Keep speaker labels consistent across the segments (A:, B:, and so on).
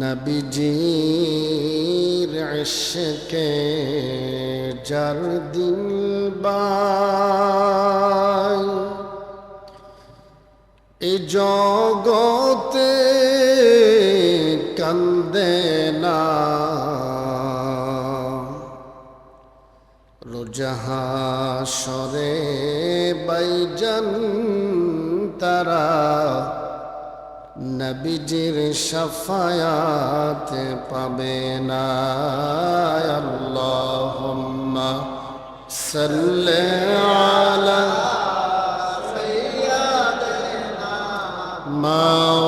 A: নবীজির ইশকে যার দিল বাই এ জগতে কান্দে না। রোজাহাসরে বাইজান তারা নবীজির সফায়াত পাবে না আল্লাহুম্মা সাল্লি আলা সাইয়্যিদিনা মা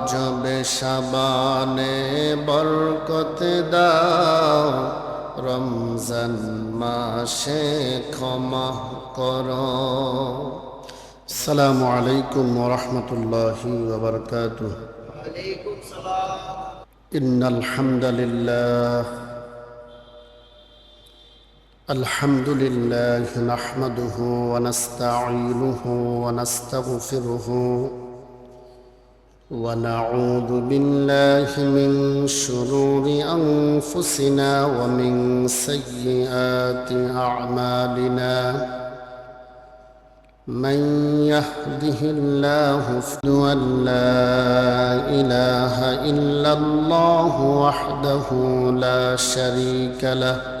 A: রজবে সাবানে বরকত দাও রমজান মাসে ক্ষমা করো আসসালামু আলাইকুম ওরহমতুল্লাহি ওবরকাতুহ
B: وعليكم السلام
A: إن الحمد لله الحمد لله نحمده ونستعينه ونستغفره ونعوذ بالله من شرور أنفسنا ومن سيئات أعمالنا. من يهده الله أن لا إله إلا الله وحده لا شريك له.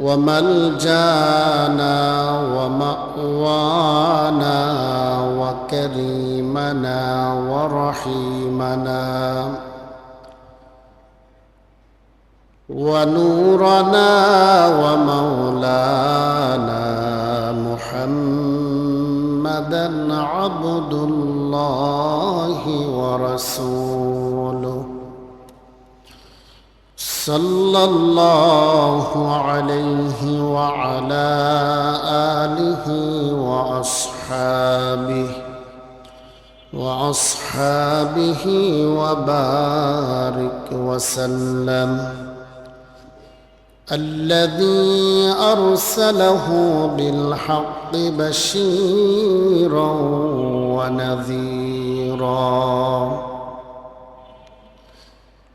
A: وملجانا ومأوانا وكريمنا ورحيمنا. ونورنا ومولانا محمدا عبد الله ورسوله. صلى الله عليه وعلى آله وأصحابه وأصحابه وبارك وسلم. الذي أرسله بالحق بشيرا ونذيرا.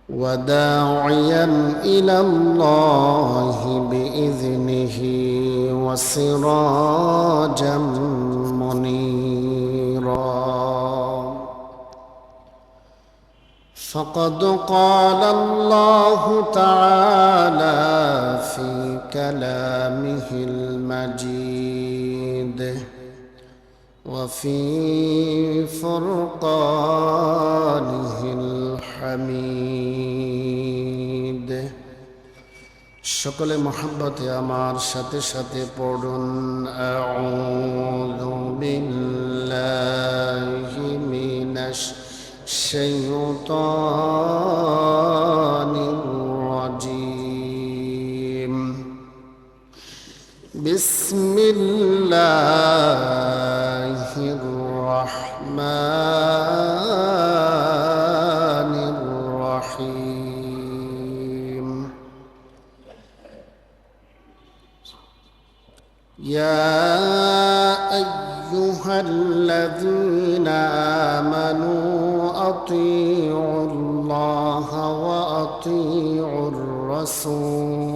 A: وداعيا إلى الله بإذنه وسراجا منيرا. فقد قال الله تعالى في كلامه المجيد وفي فرقانه হামিদ। সকলে মহাব্বতে আমার সাথে সাথে পড়ুন। বিল্লাহিমিনাশ শাইতানির রাজিম। يا أيها الذين آمنوا أطيعوا الله وأطيعوا الرسول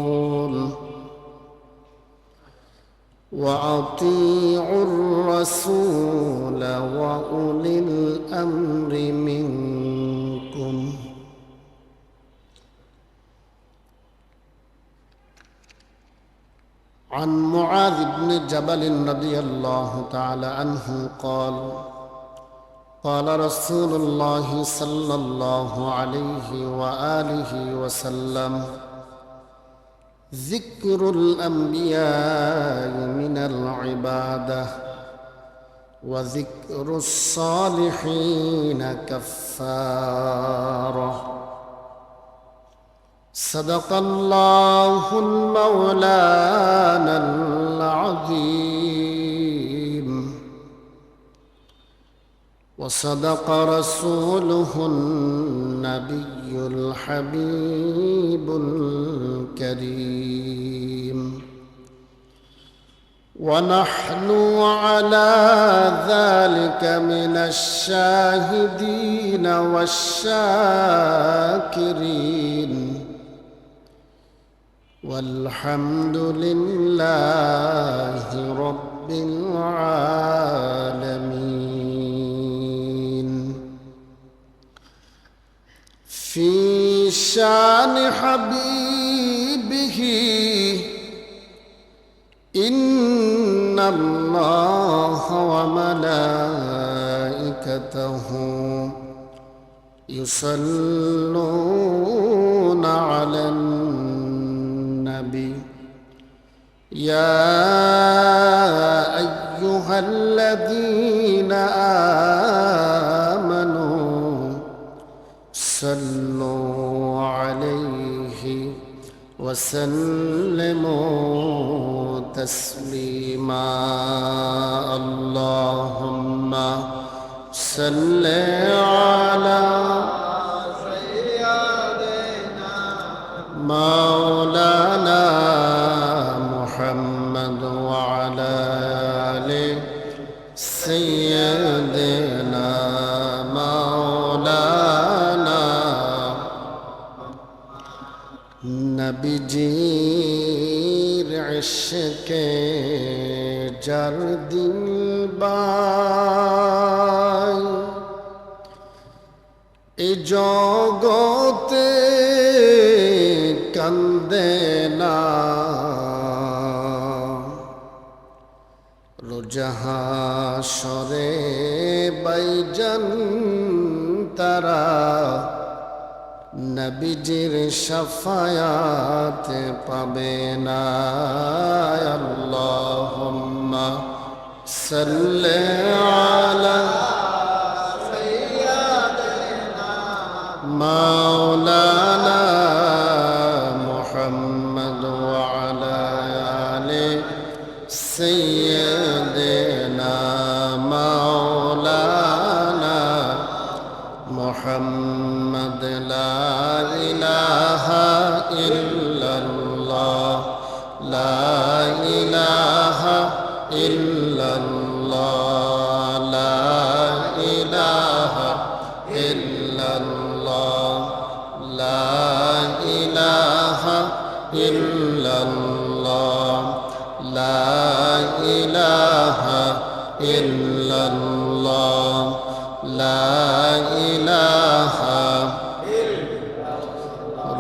A: وأطيعوا الرسول وأولي الأمر منكم. عن معاذ بن جبل رضي الله تعالى عنه قال قال رسول الله صلى الله عليه وآله وسلم ذكر الأنبياء من العبادة وذكر الصالحين كفاره صدق الله المولانا العظيم. وصدق رسوله النبي الحبيب الكريم. ونحن على ذلك من الشاهدين والشاكرين. والحمد لله رب العالمين. في شان حبيبه إن الله وملائكته يصلون على النبي يا أيها الذين آمنوا صلوا عليه وسلموا تسليما. اللهم صل على ইশকে যার দিন বাই। এই জগতে কান্দে না। রোজাহাসরে বাইজান নবীজির সফায়াত পাবে না আল্লাহুম্মা সাল্লি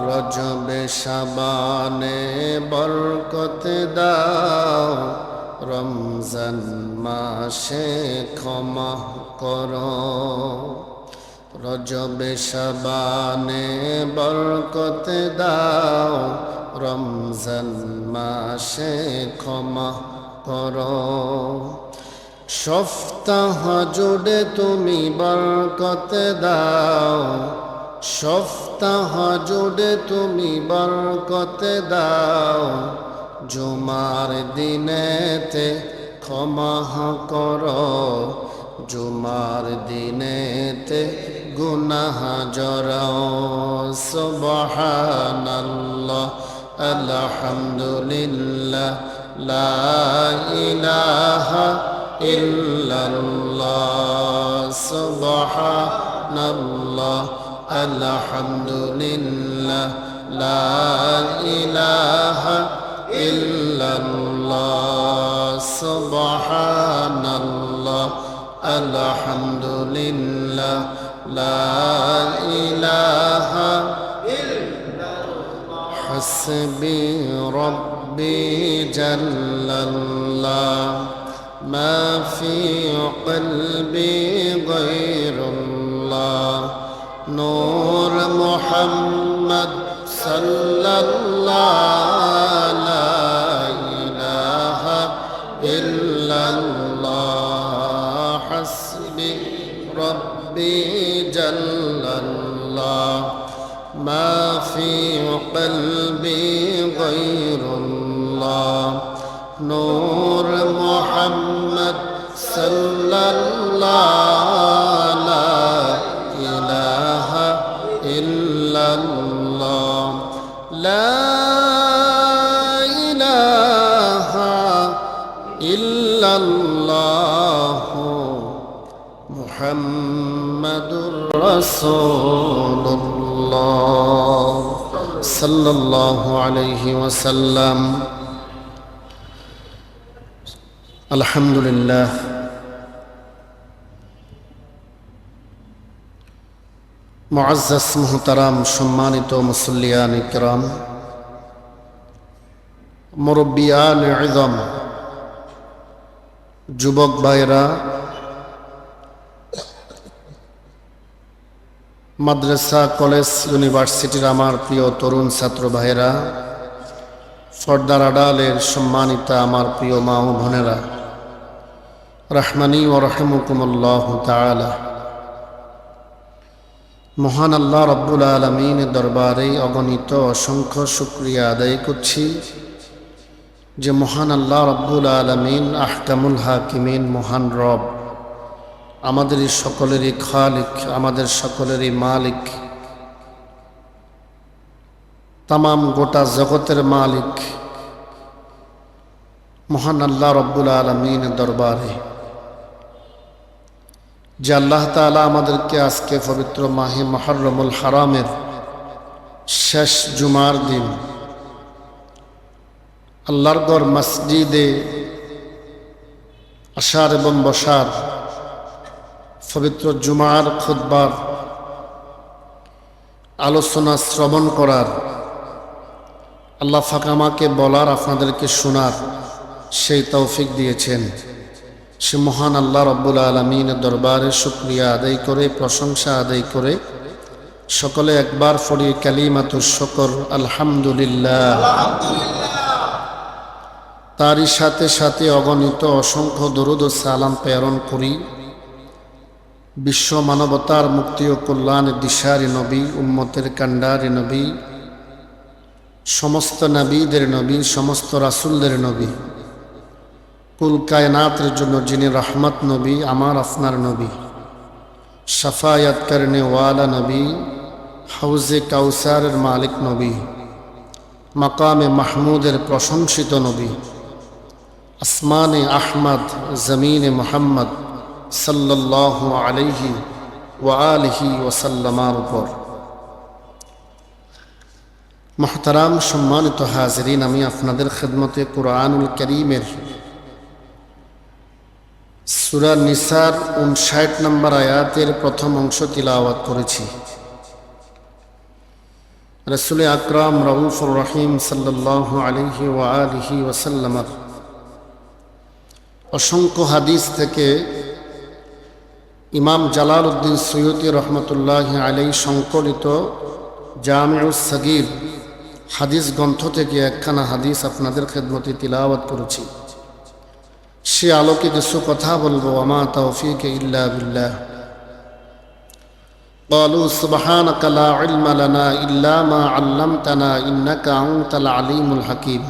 A: রজবে সাবানে বরকত দাও। রমজান মাসে ক্ষমা করো। রজবে সাবানে বরকত দাও। রমজান মাসে ক্ষমা করো। সপ্তাহ জুড়ে তুমি বরকত দাও। সপ্তাহ জুড়ে তুমি বরকত দাও। জুমার দিনেতে ক্ষমা করো। জুমার দিনেতে গুনাহ জরাও। সুবহানাল্লাহ, আলহামদুলিল্লাহ, লা ইলাহা ইল্লাল্লাহ, সুবহানাল্লাহ, আলহামদুলিল্লাহ, লা ইলাহা إلا الله سبحان الله الحمد لله لا إله إلا الله حسبي ربي جل الله ما في قلبي غير الله نور محمد صلى الله قلبي غير الله. نور محمد صلى الله لا إله إلا الله لا إله إلا الله. محمد رسول صلى الله عليه وسلم الحمد لله মুআজ্জাজ মুহতারাম সম্মানিত মুসল্লিয়ান ইকরাম মুরব্বিয়ান ইযম যুবক ভাইরা মাদ্রাসা, কলেজ, ইউনিভার্সিটির আমার প্রিয় তরুণ ছাত্র ভাইয়েরা, সর্দার আডালের সম্মানিতা আমার প্রিয় মা ও বোনেরা, রহমানি ও রহমুকুমুল্লাহ তালা মহান আল্লাহ রব্বুল আলমিন দরবারে অগণিত অসংখ্য শুক্রিয়া আদায় করছি যে মহান আল্লাহ রব্বুল আলমিন আহকামুল হাকিমিন মহান রব আমাদের সকলেরই খালিক, আমাদের সকলেরই মালিক। তামাম গোটা জগতের মালিক। মহান আল্লাহ রব্বুল আলমিন দরবারে। যে আল্লাহ তালা আমাদেরকে আজকে পবিত্র মাহে মহরমুল হারামের শেষ জুমার দিন আল্লাহর গড় মসজিদে আসার এবং বসার পবিত্র জুমার খুদ্বার আলোচনা শ্রবণ করার, আল্লাহ ফাঁকামাকে বলার, আপনাদেরকে শোনার সেই তৌফিক দিয়েছেন। সে মহান আল্লাহ রব্বুল আলমিনের দরবারে শুক্রিয়া আদায় করে, প্রশংসা আদায় করে, সকলে একবার ফরি কালিমাতু শকর, আলহামদুলিল্লাহ। তারই সাথে সাথে অগণিত অসংখ্য দরুদ সালাম প্রেরণ করি। বিশ্ব মানবতার মুক্তি ও কল্যাণ দিশারি নবী, উম্মতের কান্ডারি নবী, সমস্ত নবীদের নবী, সমস্ত রাসুলদের নবী, কুল কায়নাতের জন্য যিনি রহমত নবী, আমার আপনার নবী সাফায়াত করনে ওয়ালা নবী, হাউজে কাউসারের মালিক নবী, মাকামে মাহমুদের প্রশংসিত নবী, আসমানে আহমদ, জমিনে মোহাম্মদ সাল্লাহ আলহি ওয়ালিহি ওসাল্লামার উপর। মহতারাম সম্মানিত হাজরিন, আমি আপনাদের খেদমতে কোরআনুল করিমের সুরা নিসার উনষাট নম্বর আয়াতের প্রথম অংশ তিলাওয়াত করেছি। রসুল আকরাম রউফুর রহিম সাল্লাহ আলিহি ও আলিহি ওসাল্লামার অসংখ্য হাদিস থেকে ইমাম জালাল উদ্দিন সৈয়দি রহমতুল্লাহ আলাই সংকলিত জামিউস সগির হাদিস গ্রন্থ থেকে একখানা হাদিস আপনাদের খেদমতে তিলাওয়াত করেছি সে আলোকে কিছু কথা বলবো আমা তৌফিক ইল্লা বিল্লাহ قالوا سبحانك لا علم لنا إلا ما علمتنا إنك أنت العليم الحكيم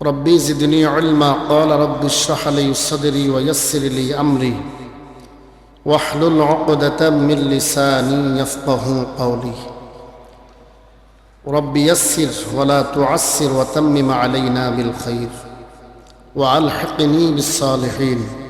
A: ربي زدني علما قال رب اشرح لي صدري ويسر لي أمري واحلل عقدة من لساني يفقه قولي. رب يسر ولا تعسر وتمم علينا بالخير وألحقني بالصالحين.